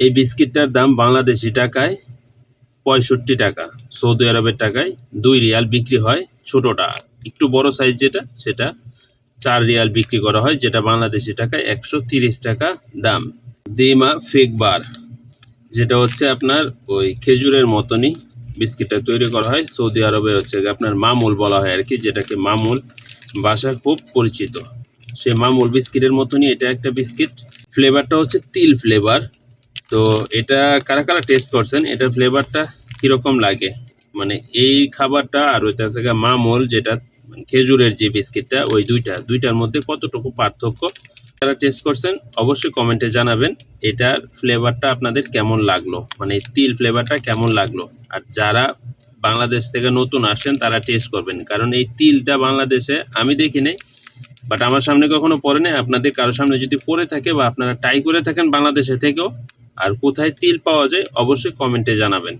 এই বিস্কিটটার দাম বাংলাদেশি টাকায় পঁয়ষট্টি টাকা, সৌদি আরবের টাকায় দুই রিয়াল বিক্রি হয় ছোটোটা। একটু বড় সাইজ যেটা, সেটা চার রিয়াল বিক্রি করা হয়, যেটা বাংলাদেশি টাকায় একশো তিরিশ টাকা দাম। দিমা ফেক বার, যেটা হচ্ছে আপনার ওই খেজুরের মতনই বিস্কিটটা তৈরি করা হয়। সৌদি আরবে হচ্ছে আপনার মামুল বলা হয় আর কি, যেটাকে মামুল ভাষায় খুব পরিচিত। সেই মামুল বিস্কিটের মতনই এটা একটা বিস্কিট। ফ্লেভারটা হচ্ছে তিল ফ্লেভার। তো এটা কারা কারা টেস্ট করছেন? এটার ফ্লেভারটা কীরকম লাগে? মানে এই খাবারটা আর ওইটা গিয়ে মামুল যেটা খেজুরের যে বিস্কিটটা, ওই দুইটা, দুইটার মধ্যে কতটুকু পার্থক্য যারা টেস্ট করছেন? অবশ্যই কমেন্টে জানাবেন এটার ফ্লেভারটা আপনাদের কেমন লাগল? মানে তিল ফ্লেভারটা কেমন লাগল? আর যারা বাংলাদেশ থেকে নতুন আসেন তারা টেস্ট করবেন। কারণ এই তিলটা বাংলাদেশে আমি দেখি নাই বাট আমার সামনে কখনো পড়ে নাই। আপনাদের কারোর সামনে যদি পড়ে থাকে বা আপনারা ট্রাই করে থাকেন বাংলাদেশে থেকেও আর কোথায় তিল পাওয়া যায় অবশ্যই কমেন্টে জানাবেন।